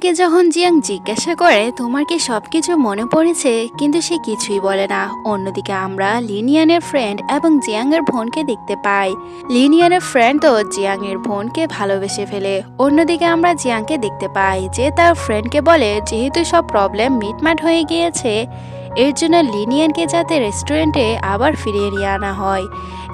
কে যখন জিয়াং জিজ্ঞাসা করে, তোমার কি সব কিছু মনে পড়েছে? কিন্তু সে কিছুই বলে না। অন্যদিকে আমরা লিনিয়ানের ফ্রেন্ড এবং জিয়াং এর বোনকে দেখতে পাই। লিনিয়ানের ফ্রেন্ড তো জিয়াং এর বোনকে ভালোবেসে ফেলে। অন্যদিকে আমরা জিয়াংকে দেখতে পাই যে তার ফ্রেন্ডকে বলে, যেহেতু সব প্রবলেম মিটমাট হয়ে গিয়েছে এর জন্য লিনিয়ানকে যাতে রেস্টুরেন্টে আবার ফিরিয়ে নিয়ে আনা হয়।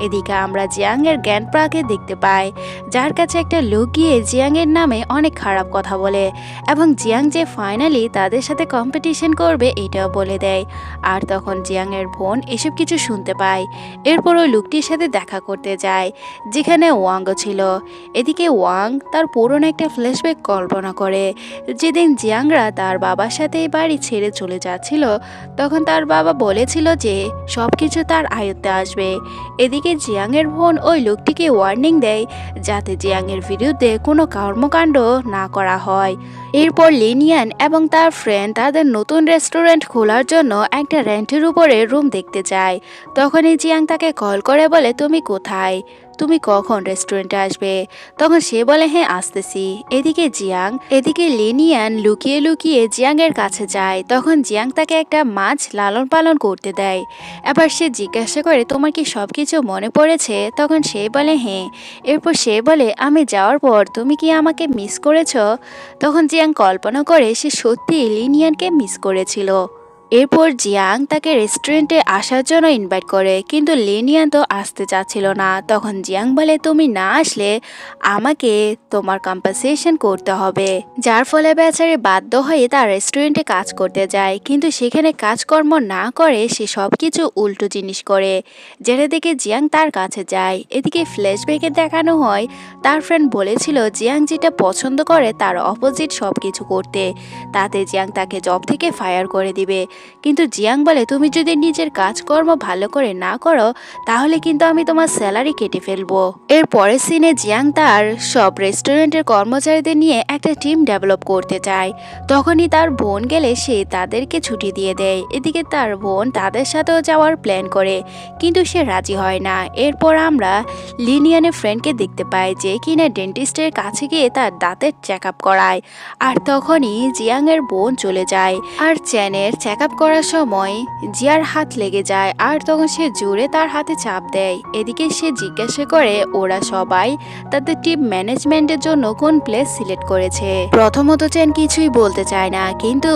এদিকে আমরা জিয়াংয়ের জ্ঞানপ্রাকে দেখতে পাই, যার কাছে একটা লোক গিয়ে জিয়াংয়ের নামে অনেক খারাপ কথা বলে এবং জিয়াং যে ফাইনালি তাদের সাথে কম্পিটিশন করবে এটাও বলে দেয়। আর তখন জিয়াংয়ের বোন এসব কিছু শুনতে পায়। এরপর ওই লোকটির সাথে দেখা করতে যায়, যেখানে ওয়াংও ছিল। এদিকে ওয়াং তার পুরনো একটা ফ্ল্যাশব্যাক কল্পনা করে, যেদিন জিয়াংরা তার বাবার সাথে বাড়ি ছেড়ে চলে যাচ্ছিল তখন তার বাবা বলেছিল যে সব কিছু তার আয়ত্তে আসবে। এদিকে জিয়াংয়ের বোন ওই লোকটিকে ওয়ার্নিং দেয় যাতে জিয়াংয়ের বিরুদ্ধে কোনো কর্মকাণ্ড না করা হয়। এরপর লিনিয়ান এবং তার ফ্রেন্ড তাদের নতুন রেস্টুরেন্ট খোলার জন্য একটা রেন্টের উপরে রুম দেখতে যায়। তখনই জিয়াং তাকে কল করে বলে, তুমি কোথায়? তুমি কখন রেস্টুরেন্টে আসবে? তখন সে বলে হ্যাঁ আসতেছি। এদিকে জিয়াং, এদিকে লেনিয়ান লুকিয়ে লুকিয়ে জিয়াংয়ের কাছে যায়। তখন জিয়াং তাকে একটা মাছ লালন পালন করতে দেয়। এবার সে জিজ্ঞাসা করে, তোমার কি সব কিছু মনে পড়েছে? তখন সে বলে হ্যাঁ। এরপর সে বলে, আমি যাওয়ার পর তুমি কি আমাকে মিস করেছ? তখন জিয়াং কল্পনা করে, সে সত্যি লিনিয়ানকে মিস করেছিল। এরপর জিয়াং তাকে রেস্টুরেন্টে আসার জন্য ইনভাইট করে, কিন্তু লিনিয়ান তো আসতে চাচ্ছিল না। তখন জিয়াং বলে, তুমি না আসলে আমাকে তোমার কম্পানসেশন করতে হবে। যার ফলে বেচারে বাধ্য হয়ে তার রেস্টুরেন্টে কাজ করতে যায়, কিন্তু সেখানে কাজকর্ম না করে সে সব কিছু উল্টো জিনিস করে। যেটা দেখে জিয়াং তার কাছে যায়, এদিকে ফ্ল্যাশব্যাকে দেখানো হয়, তার ফ্রেন্ড বলেছিল জিয়াং যেটা পছন্দ করে তার অপোজিট সব কিছু করতে। তাতে জিয়াং তাকে জব থেকে ফায়ার করে দিবে। কিন্তু জিয়াং বলে, তুমি যদি নিজের কাজকর্ম ভালো করে না করো, তাহলে কিন্তু আমি তোমার স্যালারি কেটে ফেলব। এর পরের সিনে জিয়াং তার সব রেস্টুরেন্টের কর্মচারীদের নিয়ে একটা টিম ডেভেলপ করতে চায়। তখনই তার বোন গেলে সে তাদেরকে ছুটি দিয়ে দেয়। এদিকে তার বোন তাদের সাথেও যাওয়ার প্ল্যান করে, কিন্তু সে রাজি হয় না। এরপর আমরা লিনিয়ানের ফ্রেন্ডকে দেখতে পাই যে কিনা ডেন্টিস্টের কাছে গিয়ে তার দাঁতের চেক আপ করায়। আর তখনই জিয়াংয়ের বোন চলে যায়। আর চ্যানের চেক আপ করার সময় জিয়ার হাত লেগে যায় আর তখন সে জোরে তার হাতে চাপ দেয়। এদিকে সে জিজ্ঞাসা করে, ওরা সবাই তাদের টিম ম্যানেজমেন্টের জন্য কোন প্লেস সিলেক্ট করেছে? প্রথমত চেন কিছুই বলতে চায় না, কিন্তু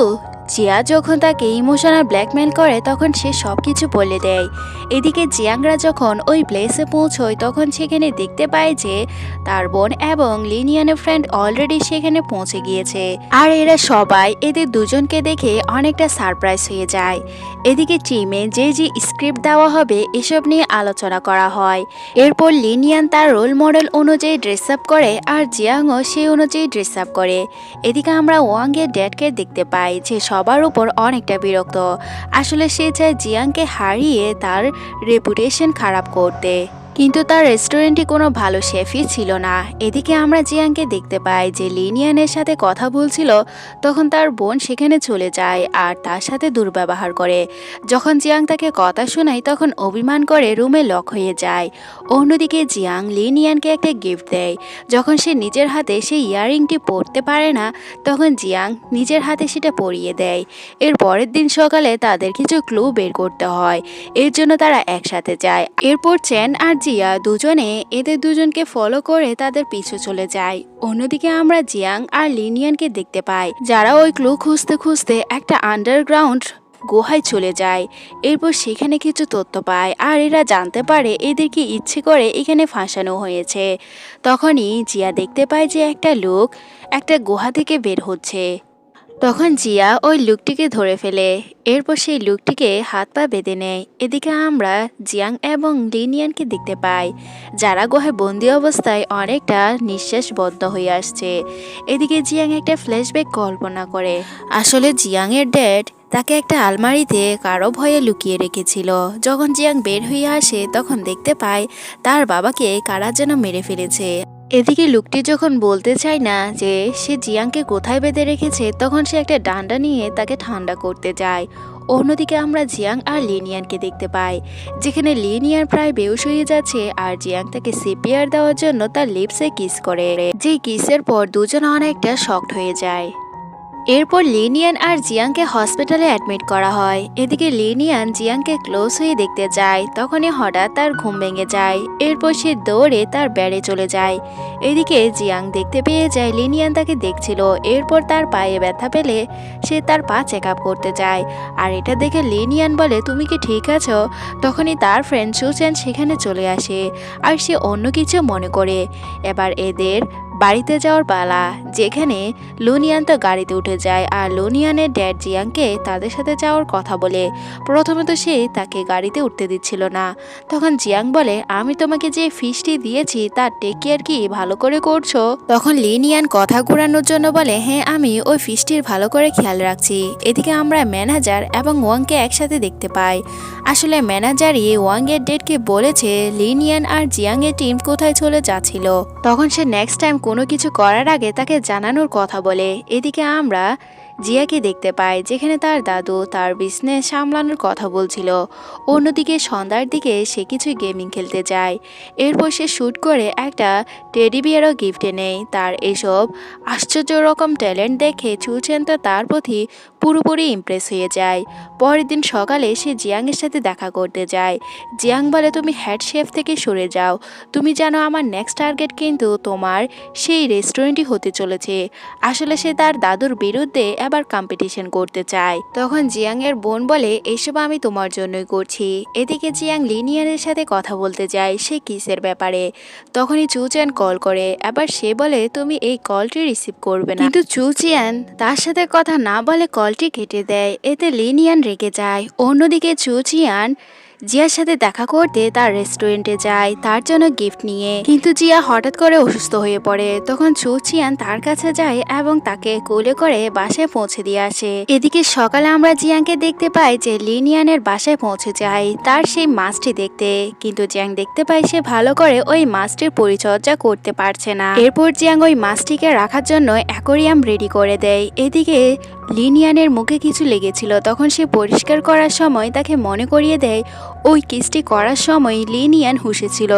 জিয়া যখন তাকে ইমোশনাল ব্ল্যাকমেল করে, তখন সে সব কিছু বলে দেয়। এদিকে জিয়াংরা যখন ওই প্লেসে পৌঁছয়, তখন সেখানে দেখতে পায় যে তার বোন এবং লিনিয়ানের ফ্রেন্ড অলরেডি সেখানে পৌঁছে গিয়েছে। আর এরা সবাই এদের দুজনকে দেখে অনেকটা সারপ্রাইজ হয়ে যায়। এদিকে টিমে যে যে স্ক্রিপ্ট দেওয়া হবে, এসব নিয়ে আলোচনা করা হয়। এরপর লিনিয়ান তার রোল মডেল অনুযায়ী ড্রেস আপ করে আর জিয়াংও সেই অনুযায়ী ড্রেস আপ করে। এদিকে আমরা ওয়াংয়ের ড্যাডকে দেখতে পাই, যে সবার উপর অনেকটা বিরক্ত। আসলে সে চায় জিয়াংকে হারিয়ে তার রেপুটেশন খারাপ করতে। কিন্তু তার রেস্টুরেন্টে কোনো ভালো শেফই ছিল না। এদিকে আমরা জিয়াংকে দেখতে পাই যে লিনিয়ানের সাথে কথা বলছিল, তখন তার বোন সেখানে চলে যায় আর তার সাথে দুর্ব্যবহার করে। যখন জিয়াং তাকে কথা শোনায়, তখন অভিমান করে রুমে লক হয়ে যায়। অন্যদিকে জিয়াং লিনিয়ানকে একটা গিফট দেয়। যখন সে নিজের হাতে সেই ইয়াররিংটি পরতে পারে না, তখন জিয়াং নিজের হাতে সেটা পরিয়ে দেয়। এর পরের দিন সকালে তাদের কিছু ক্লু বের করতে হয়। এর জন্য তারা একসাথে যায়। এরপর চেন আর জিয়া দুজনে এদের দুজনকে ফলো করে তাদের পিছু চলে যায়। অন্যদিকে আমরা জিয়াং আর লিনিয়ানকে দেখতে পাই, যারা ওই ক্লু খুঁজতে খুঁজতে একটা আন্ডারগ্রাউন্ড গুহায় চলে যায়। এরপর সেখানে কিছু তথ্য পায় আর এরা জানতে পারে এদেরকে ইচ্ছে করে এখানে ফাঁসানো হয়েছে। তখনই জিয়া দেখতে পায় যে একটা লোক একটা গুহা থেকে বের হচ্ছে। তখন জিয়া ওই লুকটিকে ধরে ফেলে। এরপর সেই লুকটিকে হাত পা বেঁধে নেয়। এদিকে আমরা জিয়াং এবং লিনিয়ানকে দেখতে পাই, যারা গুহায় বন্দি অবস্থায় অনেকটা নিঃশ্বাস বদ্ধ হয়ে আসছে। এদিকে জিয়াং একটা ফ্ল্যাশব্যাক কল্পনা করে। আসলে জিয়াংয়ের ড্যাড তাকে একটা আলমারিতে কারও ভয়ে লুকিয়ে রেখেছিল। যখন জিয়াং বের হয়ে আসে, তখন দেখতে পায় তার বাবাকে কারা যেন মেরে ফেলেছে। এদিকে লোকটি যখন বলতে চায় না যে সে জিয়াংকে কোথায় বেঁধে রেখেছে, তখন সে একটা ডান্ডা নিয়ে তাকে ঠান্ডা করতে যায়। অন্যদিকে আমরা জিয়াং আর লিনিয়ানকে দেখতে পাই, যেখানে লিনিয়ান প্রায় বেউস হয়ে যাচ্ছে আর জিয়াং তাকে সিপিআর দেওয়ার জন্য তার লিপসে কিস করে। যে কিসের পর দুজন অনেকটা শক্ট হয়ে যায়। এরপর লিনিয়ান আর জিয়াংকে হসপিটালে অ্যাডমিট করা হয়। এদিকে লিনিয়ান জিয়াংকে ক্লোজ হয়ে দেখতে যায়, তখনই হঠাৎ তার ঘুম ভেঙে যায়। এরপর সে দৌড়ে তার ব্যাড়ে চলে যায়। এদিকে জিয়াং দেখতে পেয়ে যায় লিনিয়ান তাকে দেখছিল, এরপর তার পায়ে ব্যথা পেলে সে তার পা চেক আপ করতে যায়। আর এটা দেখে লিনিয়ান বলে, তুমি কি ঠিক আছো? তখনই তার ফ্রেন্ড সুচেন সেখানে চলে আসে, আর সে অন্য কিছু মনে করে। এবার এদের বাড়িতে যাওয়ার পালা, যেখানে লুনিয়ান তো গাড়িতে উঠে যায় আর লুনিয়ানের ড্যাড জিয়াংকে তাদের সাথে যাওয়ার কথা বলে। প্রথমে তো সে তাকে গাড়িতে উঠতে দিচ্ছিল না। তখন জিয়াং বলে, আমি তোমাকে যে ফিসটি দিয়েছি তার টেক কেয়ার কি ভালো করে করছ? তখন লিনিয়ান কথা ঘুরানোর জন্য বলে হ্যাঁ আমি ওই ফিসটির ভালো করে খেয়াল রাখছি। এদিকে আমরা ম্যানেজার এবং ওয়াংকে একসাথে দেখতে পাই। আসলে ম্যানেজারই ওয়াংয়ের ডেটকে বলেছে, লিনিয়ান আর জিয়াংয়ের টিম কোথায় চলে যাচ্ছিল। তখন সে নেক্সট টাইম কোনো কিছু করার আগে তাকে জানানোর কথা বলে। এদিকে আমরা জিয়াকে দেখতে পাই যেখানে তার দাদু তার বিজনেস সামলানোর কথা বলছিল। অন্যদিকে সন্ধ্যার দিকে সে কিছু গেমিং খেলতে যায়। এরপর সে শ্যুট করে একটা টেডি বিয়ারও গিফটে নেয় তার এসব আশ্চর্য রকম ট্যালেন্ট দেখে চুচেন তো তার প্রতি পুরোপুরি ইমপ্রেস হয়ে যায়। পরের দিন সকালে সে জিয়াংয়ের সাথে দেখা করতে যায়। জিয়াং বলে, তুমি হেড শেফ থেকে সরে যাও। তুমি জানো আমার নেক্সট টার্গেট কিন্তু তোমার সেই রেস্টুরেন্টই হতে চলেছে। আসলে সে তার দাদুর বিরুদ্ধে আবার কম্পিটিশন করতে চায়। তখন জিয়াংয়ের বোন বলে, এসব আমি তোমার জন্যই করছি। এদিকে জিয়াং লিনিয়ানের সাথে কথা বলতে যায় সে কিসের ব্যাপারে। তখনই চুচিয়ান কল করে। আবার সে বলে, তুমি এই কলটি রিসিভ করবে না। কিন্তু চুচিয়ান তার সাথে কথা না বলে কলটি কেটে দেয়। এতে লিনিয়ান রেগে যায়। অন্যদিকে চুচিয়ান জিয়ার সাথে দেখা করতে তার রেস্টুরেন্টে যায়, তার জন্য গিফট নিয়ে। কিন্তু জিয়া হঠাৎ করে অসুস্থ হয়ে পড়ে। তখন চুচিয়ান তার কাছে যায় এবং তাকে কোলে করে বাসায় পৌঁছে দিয়ে আসে। এদিকে সকালে আমরা জিয়াংকে দেখতে পাই যে লিনিয়ানের বাসায় পৌঁছে যায়। তার সেই মাছটি দেখতে। কিন্তু জিয়াং দেখতে পাই সে ভালো করে ওই মাছটির পরিচর্যা করতে পারছে না। এরপর জিয়াং ওই মাছটিকে রাখার জন্য অ্যাকোরিয়াম রেডি করে দেয়। এদিকে লিনিয়ানের মুখে কিছু লেগেছিল। তখন সে পরিষ্কার করার সময় তাকে মনে করিয়ে দেয়, ওই কিসটি করার সময় লিনিয়ান হুসেছিল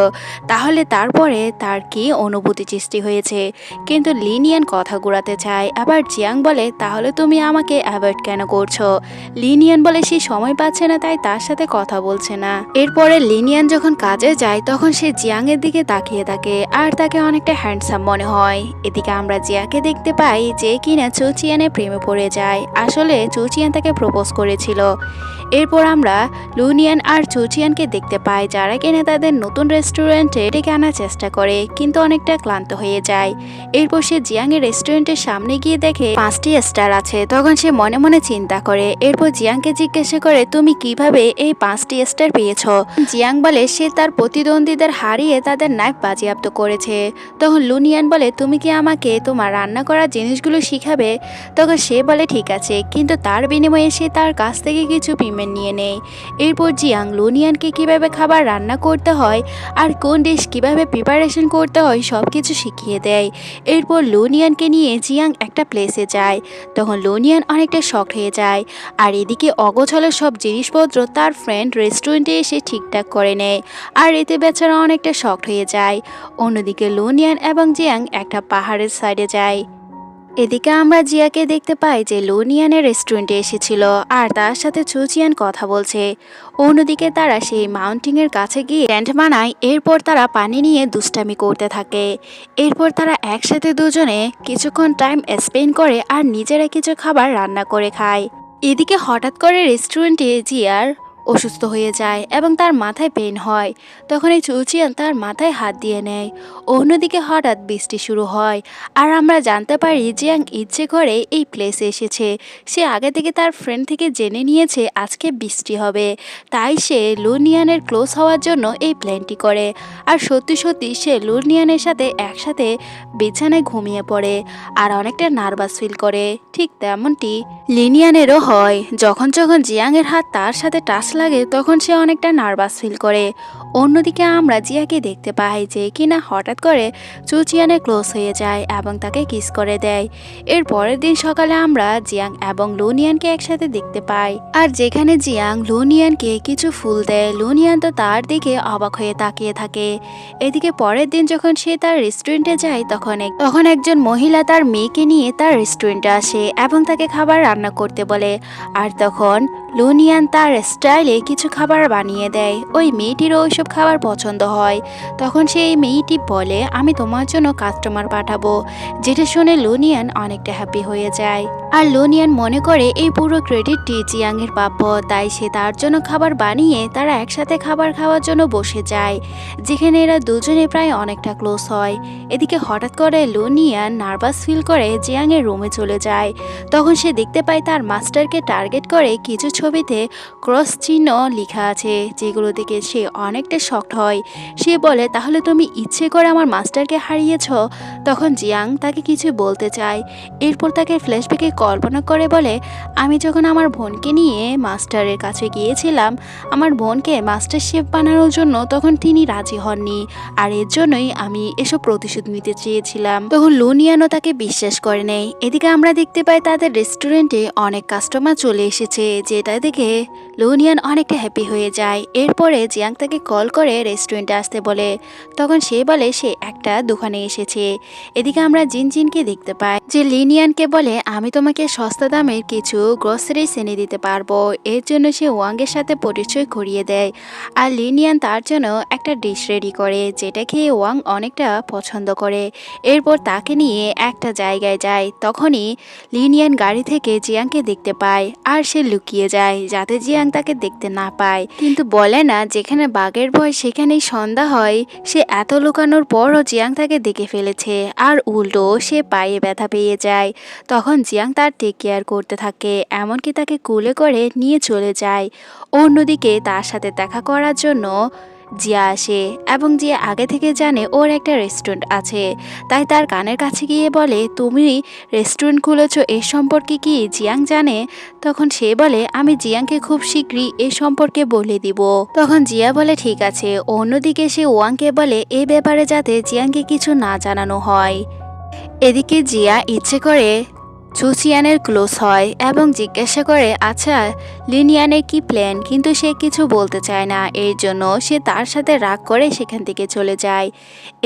তাহলে তারপরে তার কি অনুভূতি সৃষ্টি হয়েছে? কিন্তু লিনিয়ান কথা ঘুরাতে চায়। আবার জিয়াং বলে, তাহলে তুমি আমাকে অ্যাভয়েড কেন করছ? লিনিয়ান বলে, সে সময় পাচ্ছে না, তাই তার সাথে কথা বলছে না। এরপরে লিনিয়ান যখন কাজে যায়, তখন সে জিয়াংয়ের দিকে তাকিয়ে থাকে, আর তাকে অনেকটা হ্যান্ডসাম মনে হয়। এদিকে আমরা জিয়াকে দেখতে পাই যে কিনা চুচিয়ানের প্রেমে পড়ে যায়। আসলে চুচিয়ান তাকে প্রপোজ করেছিল। এরপর আমরা লুনিয়ান আর চুচিয়ানকে দেখতে পাই, যারা কিনা তাদের নতুন রেস্টুরেন্টে ডেকে আনার চেষ্টা করে, কিন্তু অনেকটা ক্লান্ত হয়ে যায়। এরপর সে জিয়াংয়ের রেস্টুরেন্টের সামনে গিয়ে দেখে, পাঁচটি স্টার আছে। তখন সে মনে মনে চিন্তা করে। এরপর জিয়াংকে জিজ্ঞাসা করে, তুমি কীভাবে এই পাঁচটি স্টার পেয়েছ? জিয়াং বলে, সে তার প্রতিদ্বন্দ্বীদের হারিয়ে তাদের নাইফ বাজেয়াপ্ত করেছে। তখন লুনিয়ান বলে, তুমি কি আমাকে তোমার রান্না করার জিনিসগুলো শিখাবে? তখন সে বলে ঠিক আছে, কিন্তু তার বিনিময়ে সে তার কাছ থেকে কিছু পেমেন্ট নিয়ে নেয়। এরপর জিয়াং লুনিয়ানকে কীভাবে খাবার রান্না করতে হয় আর কোন ডিশ কীভাবে প্রিপারেশন করতে হয় সব কিছু শিখিয়ে দেয়। এরপর লুনিয়ানকে নিয়ে জিয়াং একটা প্লেসে যায়, তখন লুনিয়ান অনেকটা শখ হয়ে যায় আর এদিকে অগোছালো সব জিনিসপত্র তার ফ্রেন্ড রেস্টুরেন্টে এসে ঠিকঠাক করে নেয় আর এতে বেচারা অনেকটা শখ হয়ে যায়। অন্যদিকে লুনিয়ান এবং জিয়াং একটা পাহাড়ের সাইডে যায়। এদিকে আমরা জিয়াকে দেখতে পাই যে লুনিয়ানের রেস্টুরেন্টে এসেছিল আর তার সাথে চুচিয়ান কথা বলছে। অন্যদিকে তারা সেই মাউন্টিংয়ের কাছে গিয়ে ট্যান্ট বানায় এরপর তারা পানি নিয়ে দুষ্টামি করতে থাকে। এরপর তারা একসাথে দুজনে কিছুক্ষণ টাইম স্পেন্ড করে আর নিজেরা কিছু খাবার রান্না করে খায়। এদিকে হঠাৎ করে রেস্টুরেন্টে জিয়ার অসুস্থ হয়ে যায় এবং তার মাথায় পেন হয়। তখন এই চুচিয়ান তার মাথায় হাত দিয়ে নেয়। অন্যদিকে হঠাৎ বৃষ্টি শুরু হয়। আর আমরা জানতে পারি জিয়াং ইচ্ছে করে এই প্লেসে এসেছে। সে আগে থেকে তার ফ্রেন্ড থেকে জেনে নিয়েছে আজকে বৃষ্টি হবে। তাই সে লুনিয়ানের ক্লোজ হওয়ার জন্য এই প্ল্যানটি করে। আর সত্যি সত্যি সে লুনিয়ানের সাথে একসাথে বিছানায় ঘুমিয়ে পড়ে আর অনেকটা নার্ভাস ফিল করে। ঠিক তেমনটি লিনিয়ানেরও হয়। যখন যখন জিয়াংয়ের হাত তার সাথে টাচ লাগে, তখন সে অনেকটা নার্ভাস ফিল করে। অন্যদিকে আমরা জিয়াকে দেখতে পাই যে কিনা হঠাৎ করে চুচিয়ানে ক্লোজ হয়ে যায় এবং তাকে কিস করে দেয়। এর পরের দিন সকালে আমরা জিয়াং এবং লুনিয়ানকে একসাথে দেখতে পাই। আর যেখানে জিয়াং লুনিয়ানকে কিছু ফুল দেয়, লুনিয়ান তো তার দিকে অবাক হয়ে তাকিয়ে থাকে। এদিকে পরের দিন যখন সে তার রেস্টুরেন্টে যায়, তখন তখন একজন মহিলা তার মেয়েকে নিয়ে তার রেস্টুরেন্টে আসে এবং তাকে খাবার রান্না করতে বলে। আর তখন লুনিয়ান তার স্টাইলে কিছু খাবার বানিয়ে দেয়। ওই মেয়েটিরও ওইসব খাবার পছন্দ হয়। তখন সেই মেয়েটি বলে, আমি তোমার জন্য কাস্টমার পাঠাবো। যেটা শুনে লুনিয়ান অনেকটা হ্যাপি হয়ে যায়। আর লুনিয়ান মনে করে, এই পুরো ক্রেডিটটি জিয়াংয়ের প্রাপ্য, তাই সে তার জন্য খাবার বানিয়ে তারা একসাথে খাবার খাওয়ার জন্য বসে যায়, যেখানে এরা দুজনে প্রায় অনেকটা ক্লোজ হয়। এদিকে হঠাৎ করে লুনিয়ান নার্ভাস ফিল করে জিয়াংয়ের রুমে চলে যায়। তখন সে দেখতে পায় তার মাস্টারকে টার্গেট করে কিছু ছবিতে ক্রস চিহ্ন লেখা আছে, যেগুলো দেখে সে অনেকটা শক্ট হয়। সে বলে, তাহলে তুমি ইচ্ছে করে আমার মাস্টারকে হারিয়েছ? তখন জিয়াং তাকে কিছু বলতে চায়। এরপর তাকে ফ্ল্যাশব্যাকে কল্পনা করে বলে, আমি যখন আমার বোনকে নিয়ে মাস্টারের কাছে গিয়েছিলাম, আমার বোনকে মাস্টার শেফ বানানোর জন্য তখন তিনি রাজি হননি। আর এর জন্যই আমি এসব প্রতিশোধ নিতে চেয়েছিলাম। তখন লুনিয়ানও তাকে বিশ্বাস করে নেই এদিকে আমরা দেখতে পাই তাদের রেস্টুরেন্টে অনেক কাস্টমার চলে এসেছে, যেটা দেখে লুনিয়ান অনেকটা হ্যাপি হয়ে যায়। এরপরে জিয়াং তাকে কল করে রেস্টুরেন্টে আসতে বলে। তখন সে বলে, সে একটা দোকানে এসেছে। এদিকে আমরা জিন জিনকে দেখতে পাই। যে লিনিয়ানকে বলে, আমি তোমাকে সস্তা দামের কিছু গ্রসারিস এনে দিতে পারব। এর জন্য সে ওয়াংয়ের সাথে পরিচয় করিয়ে দেয়। আর লিনিয়ান তার জন্য একটা ডিশ রেডি করে, যেটা খেয়ে ওয়াং অনেকটা পছন্দ করে। এরপর তাকে নিয়ে একটা জায়গায় যায়। তখনই লিনিয়ান গাড়ি থেকে জিয়াংকে দেখতে পায়, আর সে লুকিয়ে যায়। যাতে জিয়াং তাকে দেখতে না পায়। কিন্তু বলে না, যেখানে বাঘের ভয়, সেখানেই সন্ধ্যা হয়। সে এত লুকানোর পরও জিয়াং তাকে দেখে ফেলেছে। আর উল্টো, সে পায়ে ব্যথা পেয়ে যায়। তখন জিয়াং তার টেক কেয়ার করতে থাকে, এমনকি তাকে কুলে করে নিয়ে চলে যায়। অন্যদিকে তার সাথে দেখা করার জন্য জিয়া আসে এবং জিয়া আগে থেকে জানে ওর একটা রেস্টুরেন্ট আছে। তাই তার কানের কাছে গিয়ে বলে, তুমি রেস্টুরেন্ট খুলেছো এর সম্পর্কে কি জিয়াং জানে? তখন সে বলে, আমি জিয়াংকে খুব শীঘ্রই এ সম্পর্কে বলে দিব। তখন জিয়া বলে, ঠিক আছে। অন্যদিকে সে ওয়াংকে বলে, এ ব্যাপারে যাতে জিয়াংকে কিছু না জানানো হয়। এদিকে জিয়া ইচ্ছে করে চুচিয়ানের ক্লোজ হয় এবং জিজ্ঞাসা করে আচ্ছা লিনিয়ানের কি প্ল্যান? কিন্তু সে কিছু বলতে চায় না। এর জন্য সে তার সাথে রাগ করে সেখান থেকে চলে যায়।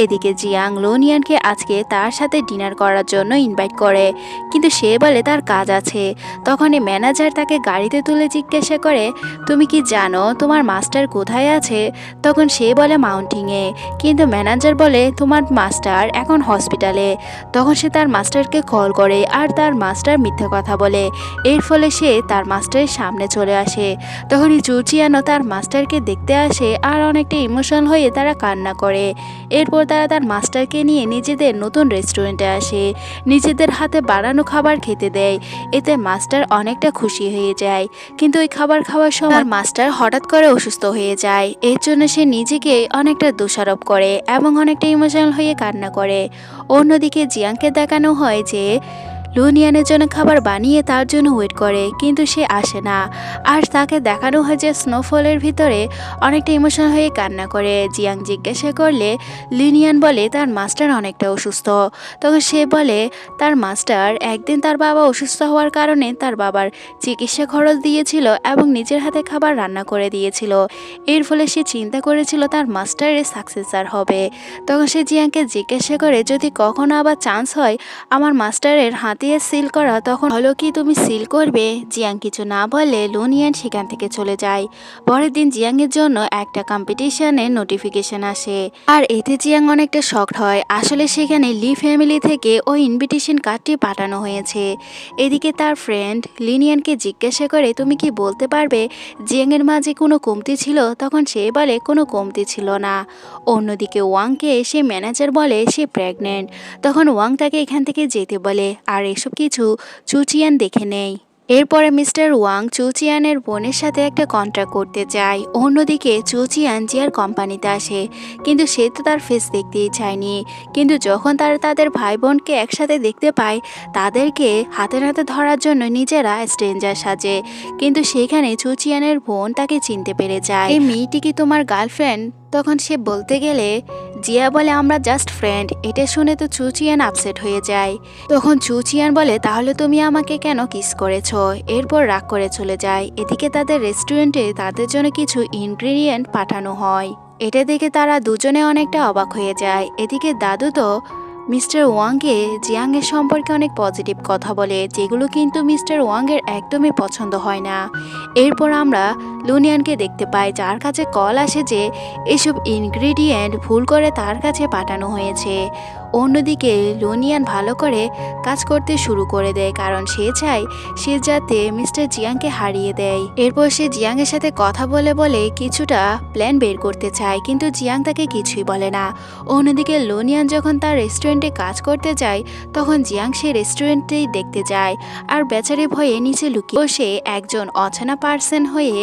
এদিকে জিয়াং লোনিয়ানকে আজকে তার সাথে ডিনার করার জন্য ইনভাইট করে, কিন্তু সে বলে, তার কাজ আছে। তখনই ম্যানেজার তাকে গাড়িতে তুলে জিজ্ঞাসা করে, তুমি কি জানো তোমার মাস্টার কোথায় আছে? তখন সে বলে, মাউন্টিংয়ে। কিন্তু ম্যানেজার বলে, তোমার মাস্টার এখন হসপিটালে। তখন সে তার মাস্টারকে কল করে, আর তার মাস্টার মিথ্যে কথা বলে। এর ফলে সে তার মাস্টারের সামনে চলে আসে। তখনই চুচিয়ানো তার মাস্টারকে দেখতে আসে আর অনেকটা ইমোশনাল হয়ে তারা কান্না করে। এরপর তারা তার মাস্টারকে নিয়ে নিজেদের নতুন রেস্টুরেন্টে আসে। নিজেদের হাতে বানানো খাবার খেতে দেয়। এতে মাস্টার অনেকটা খুশি হয়ে যায়। কিন্তু ওই খাবার খাওয়ার সময় মাস্টার হঠাৎ করে অসুস্থ হয়ে যায়। এর জন্য সে নিজেকে অনেকটা দোষারোপ করে এবং অনেকটা ইমোশনাল হয়ে কান্না করে। অন্যদিকে জিয়াংকে দেখানো হয় যে লুনিয়ানের জন্য খাবার বানিয়ে তার জন্য ওয়েট করে, কিন্তু সে আসে না। আর তাকে দেখানো হয় যে স্নোফলের ভিতরে অনেকটা ইমোশনাল হয়ে কান্না করে। জিয়াং জিজ্ঞাসা করলে, লুনিয়ান বলে, তার মাস্টার অনেকটা অসুস্থ। তখন সে বলে, তার মাস্টার একদিন তার বাবা অসুস্থ হওয়ার কারণে তার বাবার চিকিৎসা খরচ দিয়েছিল এবং নিজের হাতে খাবার রান্না করে দিয়েছিল। এর ফলে সে চিন্তা করেছিল তার মাস্টারের সাকসেসার হবে। তখন সে জিয়াংকে জিজ্ঞাসা করে, যদি কখনো আবার চান্স হয় আমার মাস্টারের হাতিয়ে সিল করা, তখন হলো কি তুমি সিল করবে? জিয়াং কিছু না বলে লুনিয়ান সেখান থেকে চলে যায়। পরের দিন জিয়াংয়ের জন্য একটা কম্পিটিশনের নোটিফিকেশন আসে। আর এতে জিয়াং অনেকটা শখ হয়। আসলে সেখানে লি ফ্যামিলি থেকে ওই ইনভিটেশন কার্ডটি পাঠানো হয়েছে। এদিকে তার ফ্রেন্ড লিনিয়ানকে জিজ্ঞাসা করে, তুমি কি বলতে পারবে? জিয়াংয়ের মাঝে কোনো কমতি ছিল? তখন সে বলে, কোনো কমতি ছিল না। অন্যদিকে ওয়াংকে সে ম্যানেজার বলে, সে প্রেগনেন্ট তখন ওয়াং তাকে এখান থেকে যেতে বলে, আর এসব কিছু চুচিয়ান দেখে নেয় এরপরে মিস্টার ওয়াং চুচিয়ানের বোনের সাথে একটা কন্ট্রাক্ট করতে চায় অন্যদিকে চুচিয়ান জিয়ার কোম্পানিতে আসে, কিন্তু সে তো তার ফেস দেখতেই চায়নি। কিন্তু যখন তারা তাদের ভাই বোনকে একসাথে দেখতে পায়, তাদেরকে হাতে নাতে ধরার জন্য নিজেরা স্ট্রেঞ্জার সাজে। কিন্তু সেখানে চুচিয়ানের বোন তাকে চিনতে পেরে যায়। এই মেয়েটি কি তোমার গার্লফ্রেন্ড তখন সে বলতে গেলে জিয়া বলে, আমরা জাস্ট ফ্রেন্ড এটা শুনে তো চুচিয়ান আপসেট হয়ে যায়। তখন চুচিয়ান বলে, তাহলে তুমি আমাকে কেন কিস করেছ? এরপর রাগ করে চলে যায়। এদিকে তাদের রেস্টুরেন্টে তাদের জন্য কিছু ইনগ্রিডিয়েন্ট পাঠানো হয়। এটা দেখে তারা দুজনে অনেকটা অবাক হয়ে যায়। এদিকে দাদু তো মিস্টার ওয়াংকে জিয়াংয়ের সম্পর্কে অনেক পজিটিভ কথা বলে, যেগুলো কিন্তু মিস্টার ওয়াংয়ের একদমই পছন্দ হয় না। এরপর আমরা লুনিয়ানকে দেখতে পাই, যার কাছে কল আসে যে এসব ইনগ্রিডিয়েন্ট ভুল করে তার কাছে পাঠানো হয়েছে। অন্যদিকে লোনিয়ান ভালো করে কাজ করতে শুরু করে দেয়, কারণ সে চায় সে যাতে মিস্টার জিয়াংকে হারিয়ে দেয়। এরপর সে জিয়াংয়ের সাথে কথা বলে বলে কিছুটা প্ল্যান বের করতে চায়, কিন্তু জিয়াং তাকে কিছুই বলে না। অন্যদিকে লোনিয়ান যখন তার রেস্টুরেন্টে কাজ করতে যায়, তখন জিয়াং সে রেস্টুরেন্টেই দেখতে যায়, আর বেচারি ভয়ে নিচে লুকিয়ে বসে একজন অচেনা পার্সন হয়ে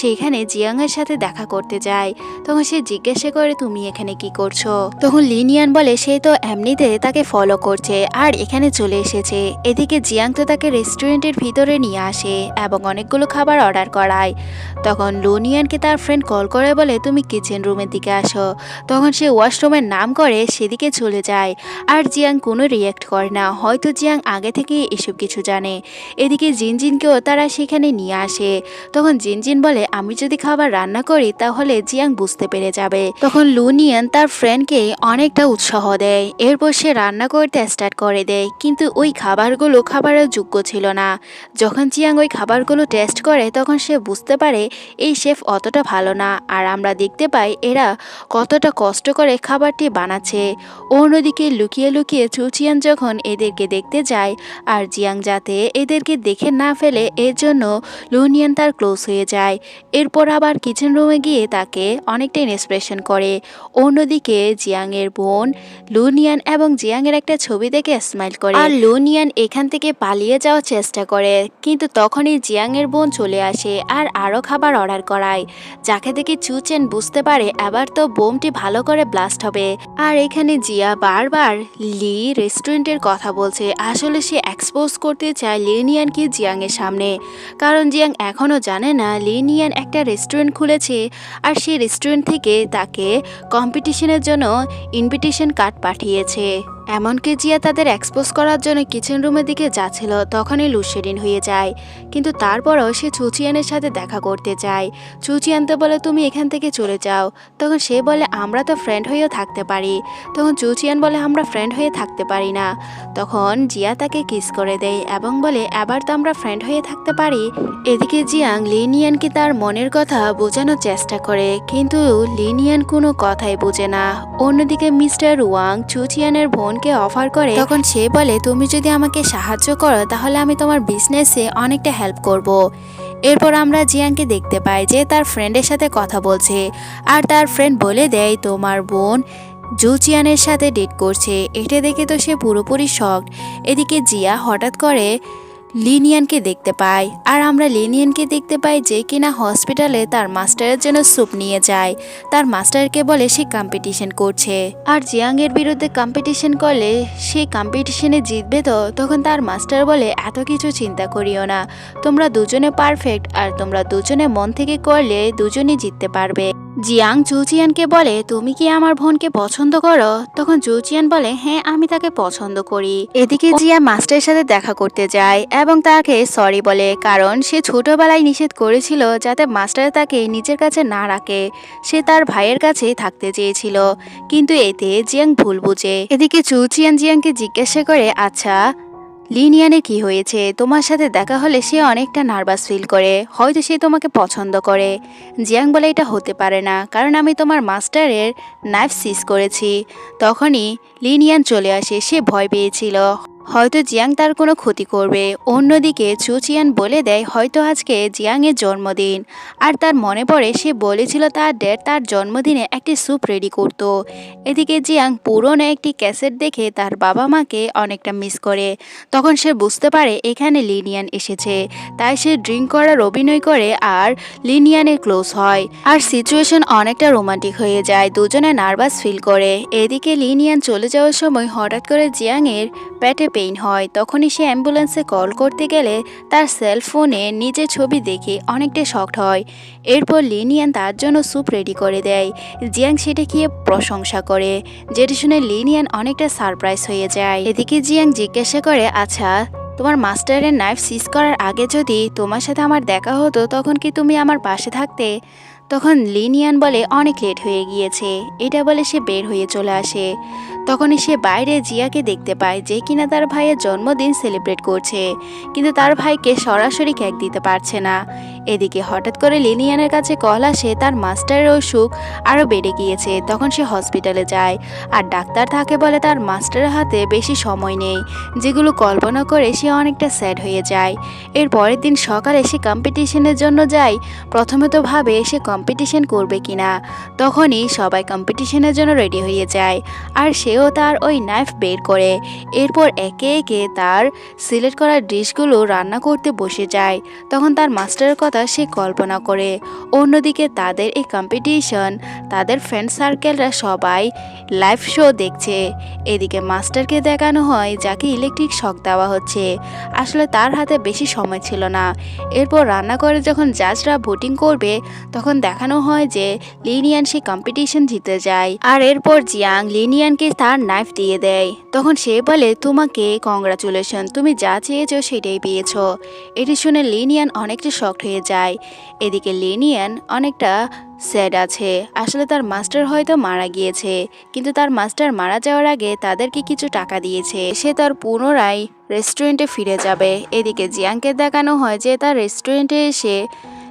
সেখানে জিয়াংয়ের সাথে দেখা করতে যায়। তখন সে জিজ্ঞাসা করে, তুমি এখানে কি করছ? তখন লিনিয়ান বলে, সে তো এমনিতে তাকে ফলো করছে আর এখানে চলে এসেছে। এদিকে জিয়াং তো তাকে রেস্টুরেন্টের ভিতরে নিয়ে আসে এবং অনেকগুলো খাবার অর্ডার করায়। তখন লোনিয়ানকে তার ফ্রেন্ড কল করে বলে, তুমি কিচেন রুমের দিকে আসো। তখন সে ওয়াশরুমের নাম করে সেদিকে চলে যায়। আর জিয়াং কোনো রিয়াক্ট করে না। হয়তো জিয়াং আগে থেকে এসব কিছু জানে। এদিকে জিনজিনকেও তারা সেখানে নিয়ে আসে। তখন জিনজিন বলে, আমি যদি খাবার রান্না করি, তাহলে জিয়াং বুঝতে পেরে যাবে। তখন লুনিয়ান তার ফ্রেন্ডকে অনেকটা উৎসাহ দেয়। এরপর সে রান্না করতে স্টার্ট করে দেয়। কিন্তু ওই খাবারগুলো খাবারের যোগ্য ছিল না। যখন জিয়াং ওই খাবারগুলো টেস্ট করে, তখন সে বুঝতে পারে এই শেফ অতটা ভালো না। আর আমরা দেখতে পাই এরা কতটা কষ্ট করে খাবারটি বানাচ্ছে। অন্যদিকে লুকিয়ে লুকিয়ে চুচিয়ান যখন এদেরকে দেখতে যায়, আর জিয়াং যাতে এদেরকে দেখে না ফেলে, এর জন্য লুনিয়ান তার ক্লোজ হয়ে যায়। এরপর আবার কিচেন রুমে গিয়ে তাকে অনেকটাই ইন্সপিরেশন করে। অন্যদিকে জিয়াংয়ের বোন লুনিয়ান এবং জিয়াংয়ের একটা ছবি দেখে স্মাইল করে। আর লুনিয়ান এখান থেকে পালিয়ে যাওয়ার চেষ্টা করে, কিন্তু তখনই জিয়াংয়ের বোন চলে আসে আর আরও খাবার অর্ডার করায়। যাকে দেখে চুচেন বুঝতে পারে, এবার তো বোমটি ভালো করে ব্লাস্ট হবে। আর এখানে জিয়া বারবার লি রেস্টুরেন্টের কথা বলছে। আসলে সে এক্সপোজ করতে চায় লিনিয়ানকে জিয়াংয়ের সামনে। কারণ জিয়াং এখনও জানে না লিনিয়ান একটা রেস্টুরেন্ট খুলেছে, আর সেই রেস্টুরেন্ট থেকে তাকে কম্পিটিশনের জন্য ইনভিটেশন কার্ড পাঠিয়েছে এমনকি জিয়া তাদের এক্সপোজ করার জন্য কিচেন রুমের দিকে যাচ্ছিল, তখনই লুশেডিন হয়ে যায়। কিন্তু তারপরও সে চুচিয়ানের সাথে দেখা করতে চায়। চুচিয়ান তো বলে, তুমি এখান থেকে চলে যাও। তখন সে বলে, আমরা তো ফ্রেন্ড হয়েও থাকতে পারি। তখন চুচিয়ান বলে, আমরা ফ্রেন্ড হয়ে থাকতে পারি না। তখন জিয়া তাকে কিস করে দেয় এবং বলে, এবার তো আমরা ফ্রেন্ড হয়ে থাকতে পারি। এদিকে জিয়াং লিনিয়ানকে তার মনের কথা বোঝানোর চেষ্টা করে, কিন্তু লিনিয়ান কোনো কথাই বোঝে না। অন্যদিকে মিস্টার ওয়াং চুচিয়ানের বোনকে অফার করে, তখন সে বলে, তুমি যদি আমাকে সাহায্য করো, তাহলে আমি তোমার বিজনেসে অনেকটা হেল্প করব। এরপর আমরা জিয়াংকে দেখতে পাই যে তার ফ্রেন্ডের সাথে কথা বলছে। আর তার ফ্রেন্ড বলে দেয়, তোমার বোন জুচিয়ানের সাথে ডেট করছে। এটা দেখে তো সে পুরোপুরি শখ এদিকে জিয়া হঠাৎ করে লিনিয়ানকে দেখতে পাই আর আমরা লিনিয়ানকে দেখতে পাই যে কিনা হসপিটালে তার মাস্টারের জন্য স্যুপ নিয়ে যায়। তার মাস্টারকে বলে সে কম্পিটিশন করছে। আর জিয়াংয়ের বিরুদ্ধে কম্পিটিশন করলে সে কম্পিটিশনে জিতবে তো, তখন তার মাস্টার বলে, এত কিছু চিন্তা করিও না। তোমরা দুজনে পারফেক্ট আর তোমরা দুজনে মন থেকে করলে দুজনেই জিততে পারবে। জিয়াং জুচিয়ানকে বলে, তুমি কি আমার বোনকে পছন্দ করো? তখন জুচিয়ান বলে হ্যাঁ আমি তাকে পছন্দ করি। এদিকে জিয়া মাস্টারের সাথে দেখা করতে যায়। এবং তাকে সরি বলে, কারণ সে ছোটবেলায় নিষেধ করেছিল যাতে মাস্টার তাকে নিজের কাছে না রাখে। সে তার ভাইয়ের কাছেই থাকতে চেয়েছিল, কিন্তু এতে জিয়াং ভুল বুঝে। এদিকে চু চুচিয়ান জিয়াংকে জিজ্ঞাসা করে আচ্ছা লিনিয়ানে কি হয়েছে? তোমার সাথে দেখা হলে সে অনেকটা নার্ভাস ফিল করে, হয়তো সে তোমাকে পছন্দ করে। জিয়াং বলে, এটা হতে পারে না, কারণ আমি তোমার মাস্টারের নাইফ সিজ করেছি। তখনই লিনিয়ান চলে আসে, সে ভয় পেয়েছিল। হয়তো জিয়াং তার কোনো ক্ষতি করবে। অন্যদিকে চুচিয়ান বলে দেয়, হয়তো আজকে জিয়াংয়ের জন্মদিন। আর তার মনে পড়ে, সে বলেছিল, তার ড্যাড তার জন্মদিনে একটি স্যুপ রেডি করতো। এদিকে জিয়াং পুরনো একটি ক্যাসেট দেখে তার বাবা মাকে অনেকটা মিস করে। তখন সে বুঝতে পারে, এখানে লিনিয়ান এসেছে। তাই সে ড্রিঙ্ক করার অভিনয় করে আর লিনিয়ানের ক্লোজ হয়। আর সিচুয়েশন অনেকটা রোমান্টিক হয়ে যায়, দুজনে নার্ভাস ফিল করে। এদিকে লিনিয়ান চলে যাওয়ার সময় হঠাৎ করে জিয়াংয়ের পেটে পেইন হয়। তখনই সে অ্যাম্বুলেন্সে কল করতে গেলে তার সেল ফোনে নিজের ছবি দেখে অনেকটা শক্ট হয়। এরপর লিনিয়ান তার জন্য স্যুপ রেডি করে দেয়। জিয়াং সেটা খেয়ে প্রশংসা করে। যেটি শুনে লিনিয়ান অনেকটা সারপ্রাইজ হয়ে যায়। এদিকে জিয়াং জিজ্ঞাসা করে আচ্ছা তোমার মাস্টারের নাইফ সিজ করার আগে যদি তোমার সাথে আমার দেখা হতো, তখন কি তুমি আমার পাশে থাকতে? তখন লিনিয়ান বলে, অনেক লেট হয়ে গিয়েছে। এটা বলে সে বের হয়ে চলে আসে। তখনই সে বাইরে জিয়াকে দেখতে পায় যে কিনা তার ভাইয়ের জন্মদিন সেলিব্রেট করছে, কিন্তু তার ভাইকে সরাসরি কেক দিতে পারছে না। এদিকে হঠাৎ করে লিনিয়ানের কাছে কল আসে, তার মাস্টারের অসুখ আরও বেড়ে গিয়েছে, তখন সে হসপিটালে যায়। আর ডাক্তার তাকে বলে তার মাস্টারের হাতে বেশি সময় নেই, যেগুলো কল্পনা করে সে অনেকটা স্যাড হয়ে যায়। এর পরের দিন সকালে সে কম্পিটিশনের জন্য যায়, প্রথমে তো ভাবে সে কম্পিটিশন করবে কিনা, তখনই সবাই কম্পিটিশনের জন্য রেডি হয়ে যায়। আর সেও তার ওই নাইফ বের করে। এরপর একে একে তার সিলেক্ট করা ডিশগুলো রান্না করতে বসে যায়। তখন তার মাস্টারের কথা সে কল্পনা করে। অন্যদিকে তাদের এই কম্পিটিশন তাদের ফ্রেন্ড সার্কেলরা সবাই লাইভ শো দেখছে। এদিকে মাস্টারকে দেখানো হয়, যাকে ইলেকট্রিক শক দেওয়া হচ্ছে। আসলে তার হাতে বেশি সময় ছিল না। এরপর রান্না করে যখন জাজরা ভোটিং করবে, তখন দেখানো হয় যে লিনিয়ান সেই কম্পিটিশন জিতে যায়। আর এরপর জিয়াং লিনিয়ানকে তার নাইফ দিয়ে দেয়। তখন সে বলে, তোমাকে কংগ্রাচুলেশন তুমি যা চেয়েছো সেটাই পেয়েছ। এটি শুনে লিনিয়ান অনেকটা শক্ট হয়ে যায়। এদিকে লিনিয়ান অনেকটা স্যাড আছে। আসলে তার মাস্টার হয়তো মারা গিয়েছে, কিন্তু তার মাস্টার মারা যাওয়ার আগে তাদেরকে কিছু টাকা দিয়েছে। সে তার পুনরায় রেস্টুরেন্টে ফিরে যাবে। এদিকে জিয়াংকে দেখানো হয় যে তার রেস্টুরেন্টে এসে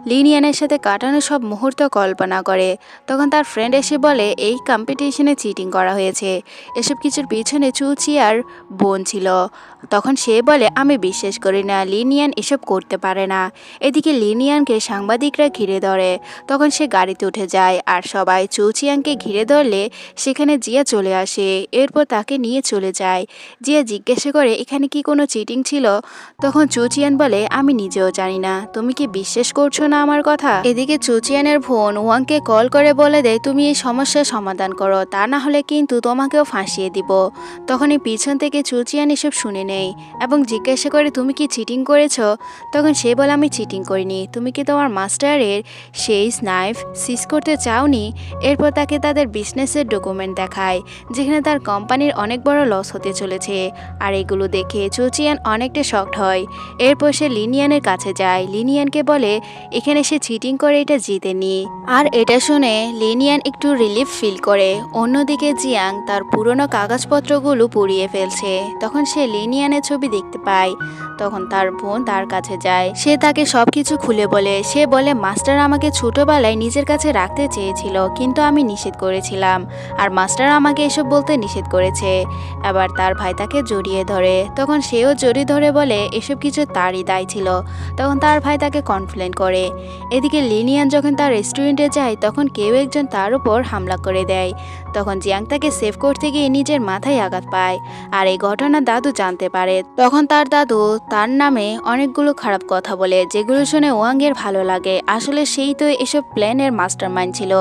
লিনিয়ানের সাথে কাটানো সব মুহূর্ত কল্পনা করে। তখন তার ফ্রেন্ড এসে বলে, এই কম্পিটিশনে চিটিং করা হয়েছে। এসব কিছুর পিছনে চুচি আর বোন ছিল। তখন সে বলে, আমি বিশ্বাস করি না, লিনিয়ান এসব করতে পারে না। এদিকে লিনিয়ানকে সাংবাদিকরা ঘিরে ধরে। তখন সে গাড়িতে উঠে যায় আর সবাই চৌচিয়াংকে ঘিরে ধরলে সেখানে জিয়া চলে আসে। এরপর তাকে নিয়ে চলে যায়। জিয়া জিজ্ঞাসা করে, এখানে কি কোনো চিটিং ছিল? তখন চুচিয়ান বলে, আমি নিজেও জানি না। তুমি কি বিশ্বাস করছ না আমার কথা? এদিকে চুচিয়ানের বোন ওয়াংকে কল করে বলে দেয়, তুমি এই সমস্যার সমাধান করো, তা না হলে কিন্তু তোমাকেও ফাঁসিয়ে দিব। তখনই পিছন থেকে চুচিয়ান এসব শুনে নেই এবং জিজ্ঞাসা করে, তুমি কি চিটিং করেছ? তখন সে বলে, আমি চিটিং করিনি। তুমি কি তোমার মাস্টারের সেই স্নাইফ সিজ করতে চাওনি? এরপর তাকে তাদের বিজনেসের ডকুমেন্ট দেখায়, যেখানে তার কোম্পানির অনেক বড় লস হতে চলেছে। আর এগুলো দেখে চুচিয়ান অনেকটা শক্ট হয়। এরপর সে লিনিয়ানের কাছে যায়। লিনিয়ানকে বলে এখানে সে চিটিং করে এটা জিতেনি। আর এটা শুনে লিনিয়ান একটু রিলিফ ফিল করে। অন্যদিকে জিয়াং তার পুরনো কাগজপত্রগুলো পুড়িয়ে ফেলছে। তখন সে লিনিয়ানের ছবি দেখতে পায়। তখন তার বোন তার কাছে যায়। সে তাকে সবকিছু খুলে বলে। সে বলে, মাস্টার আমাকে ছোটবেলায় নিজের কাছে রাখতে চেয়েছিল, কিন্তু আমি নিষেধ করেছিলাম। আর মাস্টার আমাকে এসব বলতে নিষেধ করেছে। এবার তার ভাই তাকে জড়িয়ে ধরে। তখন সেও জড়িয়ে ধরে বলে, এসব কিছু তারই দায় ছিল। তখন তার ভাই তাকে কনফ্লেন করে। এদিকে লিনিয়ান যখন তার রেস্টুরেন্টে যায়, তখন কেউ একজন তার উপর হামলা করে দেয়। তখন জিয়াং তাকে সেভ করতে গিয়ে নিজের মাথায় আঘাত পায়। আর এই ঘটনা দাদু জানতে পারে। তখন তার দাদু তার নামে অনেকগুলো খারাপ কথা বলে, যেগুলো শুনে ওয়াংয়ের ভালো লাগে। আসলে সেই তো এসব প্ল্যানের মাস্টার মাইন্ড ছিল।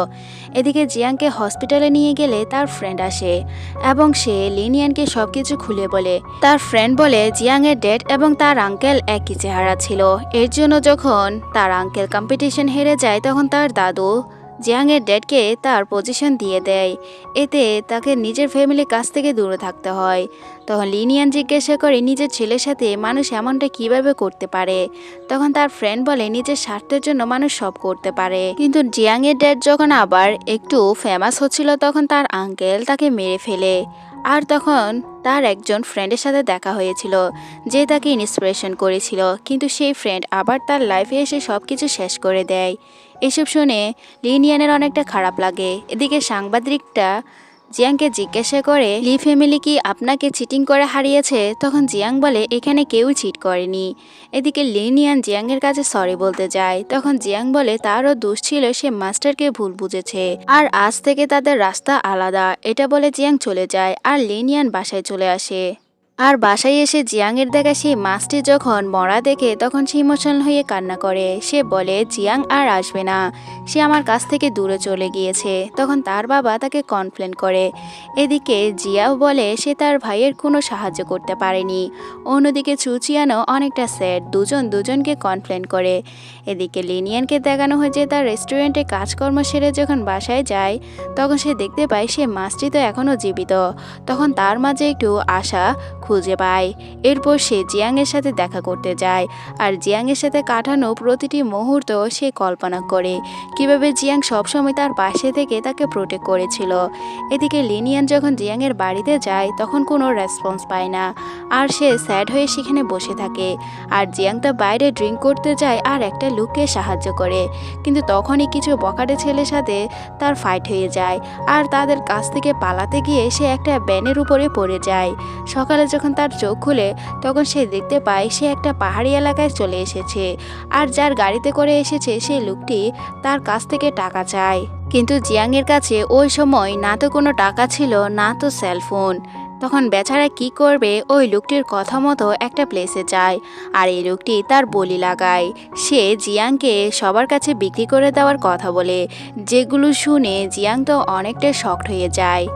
এদিকে জিয়াংকে হসপিটালে নিয়ে গেলে তার ফ্রেন্ড আসে এবং সে লিনিয়ানকে সবকিছু খুলে বলে। তার ফ্রেন্ড বলে, জিয়াংয়ের ডেড এবং তার আঙ্কেল একই চেহারা ছিল। এর জন্য যখন তার আঙ্কেল কম্পিটিশন হেরে যায়, তখন তার দাদু জিয়াংয়ের ড্যাডকে তার পজিশন দিয়ে দেয়। এতে তাকে নিজের ফ্যামিলির কাছ থেকে দূরে থাকতে হয়। তখন লিনিয়ান জিজ্ঞাসা করে, নিজের ছেলের সাথে মানুষ এমনটা কীভাবে করতে পারে? তখন তার ফ্রেন্ড বলে, নিজের স্বার্থের জন্য মানুষ সব করতে পারে। কিন্তু জিয়াংয়ের ড্যাড যখন আবার একটু ফেমাস হচ্ছিল, তখন তার আঙ্কেল তাকে মেরে ফেলে। আর তখন তার একজন ফ্রেন্ডের সাথে দেখা হয়েছিল, যে তাকে ইন্সপিরেশন করেছিল। কিন্তু সেই ফ্রেন্ড আবার তার লাইফে এসে সব কিছু শেষ করে দেয়। এসব শুনে লিনিয়ানের অনেকটা খারাপ লাগে। এদিকে সাংবাদিকটা জিয়াংকে জিজ্ঞাসা করে, লি ফ্যামিলি কি আপনাকে চিটিং করে হারিয়েছে? তখন জিয়াং বলে, এখানে কেউ চিট করেনি। এদিকে লিনিয়ান জিয়াংয়ের কাছে সরি বলতে যায়। তখন জিয়াং বলে, তারও দোষ ছিল, সে মাস্টারকে ভুল বুঝেছে। আর আজ থেকে তাদের রাস্তা আলাদা। এটা বলে জিয়াং চলে যায়, আর লিনিয়ান বাসায় চলে আসে। আর বাসায় এসে জিয়াংয়ের দেখা সেই মাছটি যখন মরা দেখে তখন সে ইমোশনাল হয়ে কান্না করে। সে বলে, জিয়াং আর আসবে না। সে আমার কাছ থেকে দূরে চলে গিয়েছে। তখন তার বাবা তাকে কমপ্লেন করে। এদিকে জিয়াও বলে, সে তার ভাইয়ের কোনো সাহায্য করতে পারেনি। অন্যদিকে চুচিয়ানো অনেকটা স্যাড দুজন দুজনকে কমপ্লেন করে। এদিকে লিনিয়ানকে দেখানো হয় যে তার রেস্টুরেন্টে কাজকর্ম সেরে যখন বাসায় যায়, তখন সে দেখতে পায় সে মাছটি তো এখনও জীবিত। তখন তার মাঝে একটু আশা খুঁজে পায়। এরপর সে জিয়াংয়ের সাথে দেখা করতে যায় আর জিয়াংয়ের সাথে কাটানো প্রতিটি মুহূর্ত সে কল্পনা করে। কীভাবে জিয়াং সবসময় তার পাশে থেকে তাকে প্রোটেক্ট করেছিল। এদিকে লিনিয়ান যখন জিয়াংয়ের বাড়িতে যায়, তখন কোনো রেসপন্স পায় না। আর সে স্যাড হয়ে সেখানে বসে থাকে। আর জিয়াং তা বাইরে ড্রিঙ্ক করতে যায় আর একটা লোককে সাহায্য করে। কিন্তু তখনই কিছু বকাটে ছেলের সাথে তার ফাইট হয়ে যায়। আর তাদের কাছ থেকে পালাতে গিয়ে সে একটা ব্যানের উপরে পড়ে যায়। সকালে যখন তার চোখ খুলে, তখন সে দেখতে পায় সে একটা পাহাড়ি এলাকায় চলে এসেছে। আর যার গাড়িতে করে এসেছে সেই লোকটি তার কাছ থেকে টাকা চায়। কিন্তু জিয়াংয়ের কাছে ওই সময় না তো কোনো টাকা ছিল, না তো সেলফোন তখন বেচারা কি করবে, ওই লোকটির কথা মতো একটা প্লেসে যায়। আর এই লোকটি তার বলি লাগায়। সে জিয়াংকে সবার কাছে বিক্রি করে দেওয়ার কথা বলে। যেগুলো শুনে জিয়াং তো অনেকটা শক্ট হয়ে যায়।